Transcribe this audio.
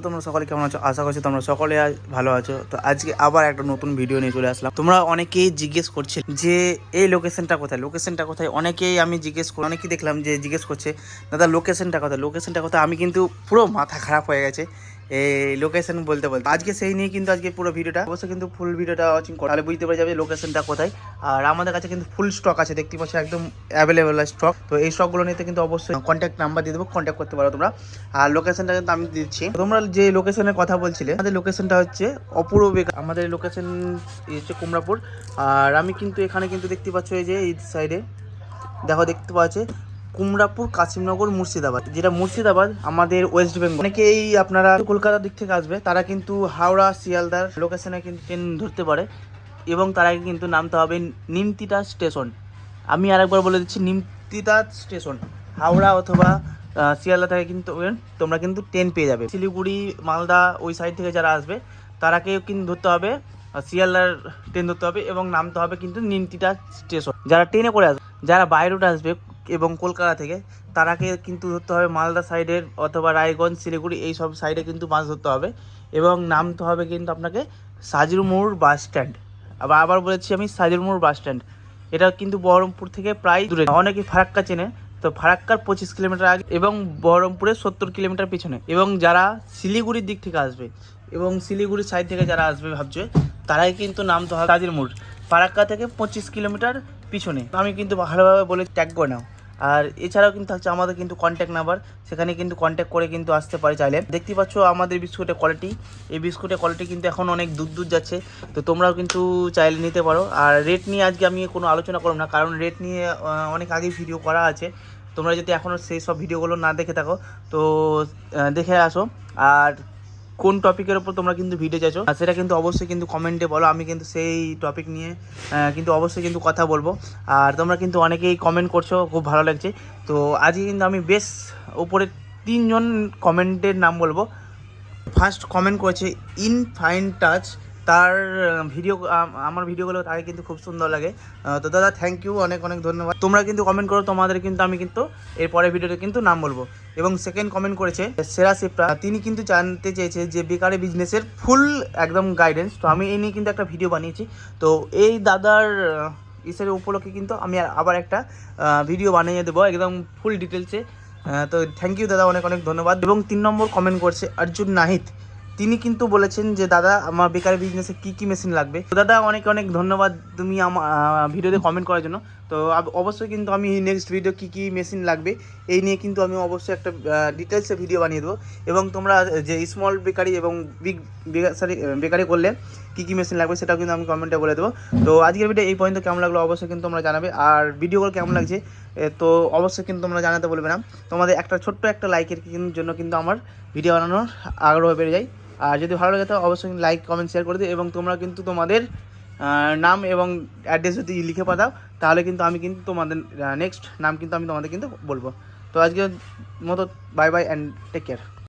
তো তোমরা সকলে কেমন আছো? আশা করছি তোমরা সকলে ভালো আছো। তো আজকে আবার একটা নতুন ভিডিও নিয়ে চলে আসলাম। তোমরা অনেকেই জিজ্ঞেস করছে যে, এই লোকেশনটা কোথায়? লোকেশনটা কোথায়? অনেকেই আমি জিজ্ঞেস করি অনেকেই দেখলাম যে জিজ্ঞেস করছে, দাদা লোকেশনটা কোথায়? লোকেশনটা কোথায়? আমি কিন্তু পুরো মাথা খারাপ হয়ে গেছে। লোকেশন বলতে বলতে। আজকে সেই নিয়ে কিন্তু আজকে পুরো ভিডিওটা। অবশ্যই কিন্তু ফুল ভিডিওটা ওয়াচিং করো বুঝতে পারা যাবে লোকেশনটা কোথায়। আর আমাদের কাছে কিন্তু ফুল স্টক আছে, দেখতে পাচ্ছ একদম অ্যাভেলেবেল স্টক তো এই স্টকগুলো নিতে কিন্তু অবশ্যই কন্ট্যাক্ট নাম্বার দিয়ে দেবো কন্ট্যাক্ট করতে পারো তোমরা। আর লোকেশনটা কিন্তু আমি দিচ্ছি। তোমরা যে লোকেশনের কথা বলছিলে, আমাদের লোকেশনটা হচ্ছে অপূর্ব আমাদের লোকেশন হচ্ছে কুমড়াপুর। আর আমি কিন্তু এখানে কিন্তু দেখতে পাচ্ছ এই যে এই সাইডে দেখো, দেখতে পাচ্ছ কুমড়াপুর কাশিমনগর মুর্শিদাবাদ, যেটা মুর্শিদাবাদ আমাদের ওয়েস্ট বেঙ্গল অনেকেই আপনারা কলকাতার দিক থেকে আসবে, তারা কিন্তু হাওড়া, শিয়ালদার লোকেশনে কিন্তু ট্রেন ধরতে পারে এবং তারা কিন্তু নামতে হবে নিমতিটা স্টেশন। আমি আরেকবার বলে দিচ্ছি নিমতিতা স্টেশন। হাওড়া অথবা শিয়ালদা থেকে কিন্তু তোমরা কিন্তু ট্রেন পেয়ে যাবে। শিলিগুড়ি, মালদা ওই সাইড থেকে যারা আসবে, তারাকেও কিন্তু ধরতে হবে শিয়ালদার ট্রেন ধরতে হবে এবং নামতে হবে কিন্তু নিমতিটা স্টেশন। যারা ট্রেনে করে আসবে, যারা বাইরে আসবে এবং কলকাতা থেকে, তারাকে কিন্তু ধরতে হবে মালদা সাইডের অথবা রায়গঞ্জ, শিলিগুড়ি এই সব সাইডে কিন্তু মাছ ধরতে হবে এবং নামতে হবে কিন্তু আপনাকে সাজির মোড় বাস স্ট্যান্ড আবার আবার বলেছি আমি সাজির মোড় বাস স্ট্যান্ড এটা কিন্তু বহরমপুর থেকে প্রায় দূরে। অনেকে ফারাক্কা চেনে, তো ফারাক্কার পঁচিশ কিলোমিটার আগে এবং বহরমপুরের সত্তর কিলোমিটার পিছনে। এবং যারা শিলিগুড়ির দিক থেকে আসবে এবং শিলিগুড়ির সাইড থেকে যারা আসবে ভাবছে, তারাই কিন্তু নামতে হবে কাজির মোড়। ফারাক্কা থেকে পঁচিশ কিলোমিটার পিছনে। আমি কিন্তু ভালোভাবে বলে ট্যাগ করে নাও। আর এছাড়াও কিন্তু থাকছে আমাদের কিন্তু কন্ট্যাক্ট নাম্বার সেখানে কিন্তু কন্ট্যাক্ট করে কিন্তু আসতে পারে চাইলে। দেখতে পাচ্ছ আমাদের বিস্কুটের কোয়ালিটি এই বিস্কুটের কোয়ালিটি কিন্তু এখন অনেক দূর দূর যাচ্ছে, তো তোমরাও কিন্তু চাইলে নিতে পারো। আর রেট নিয়ে আজকে আমি কোনো আলোচনা করব না, কারণ রেট নিয়ে অনেক আগে ভিডিও করা আছে। তোমরা যদি এখনও সেই সব ভিডিওগুলো না দেখে থাকো, তো দেখে আসো। আর কোন টপিকের ওপর তোমরা কিন্তু ভিডিও চাইছো? সেটা কিন্তু অবশ্যই কিন্তু কমেন্টে বলো, আমি কিন্তু সেই টপিক নিয়ে কিন্তু অবশ্যই কিন্তু কথা বলব। আর তোমরা কিন্তু অনেকেই কমেন্ট করছ, খুব ভালো লাগছে। তো আজকে কিন্তু আমি বেশ উপরে তিনজন কমেন্টের নাম বলব। ফার্স্ট কমেন্ট করেছে ইন ফাইন টাচ তার ভিডিও আমার ভিডিওগুলো তাকে কিন্তু খুব সুন্দর লাগে। তো দাদা থ্যাংক ইউ অনেক অনেক ধন্যবাদ। তোমরা কিন্তু কমেন্ট করো, তোমাদের কিন্তু আমি কিন্তু এর পরের ভিডিওতে কিন্তু নাম বলব। এবং সেকেন্ড কমেন্ট করেছে সেরা শিপ্রা। তিনি কিন্তু জানতে চেয়েছে যে বেকারি বিজনেসের ফুল একদম গাইডেন্স তো আমি এই নিয়ে কিন্তু একটা ভিডিও বানিয়েছি। তো এই দাদার ইসের উপলক্ষে কিন্তু আমি আবার একটা ভিডিও বানিয়ে দেবো একদম ফুল ডিটেলসে তো থ্যাংক ইউ দাদা, অনেক অনেক ধন্যবাদ। এবং তিন নম্বর কমেন্ট করছে, অর্জুন নাহিত তিনি কিন্তু বলেছেন যে, দাদা, আমার বেকারি বিজনেসে কি কি মেশিন লাগবে? তো দাদা, অনেক অনেক ধন্যবাদ তুমি আমার ভিডিওতে কমেন্ট করার জন্য। তো অবশ্যই কিন্তু আমি নেক্সট ভিডিও কি কি মেশিন লাগবে, এই নিয়ে কিন্তু আমি অবশ্যই একটা ডিটেলসে ভিডিও বানিয়ে দেবো। এবং তোমরা যে স্মল বেকারি এবং বিগ সরি বেকারি করলে কী কী মেশিন লাগবে সেটাও কিন্তু আমি কমেন্টে বলে দেবো। তো আজকের ভিডিও এই পর্যন্ত। কেমন লাগল অবশ্যই কিন্তু তোমরা জানাবে। আর ভিডিওগুলো কেমন লাগছে তো অবশ্যই কিন্তু তোমরা জানাতে বলবে না। তোমাদের একটা ছোট্ট একটা লাইকের জন্য কিন্তু আমার ভিডিও বানানোর আগ্রহ বেড়ে যায়। আর যদি ভালো লাগে তো অবশ্যই লাইক কমেন্ট শেয়ার করে দিও। এবং তোমরা কিন্তু তোমাদের নাম এবং অ্যাড্রেস যদি লিখে পাঠাও, তাহলে কিন্তু আমি কিন্তু তোমাদের নেক্সট নাম কিন্তু আমি তোমাদের কিন্তু বলব। তো আজকের মতো bye bye and take care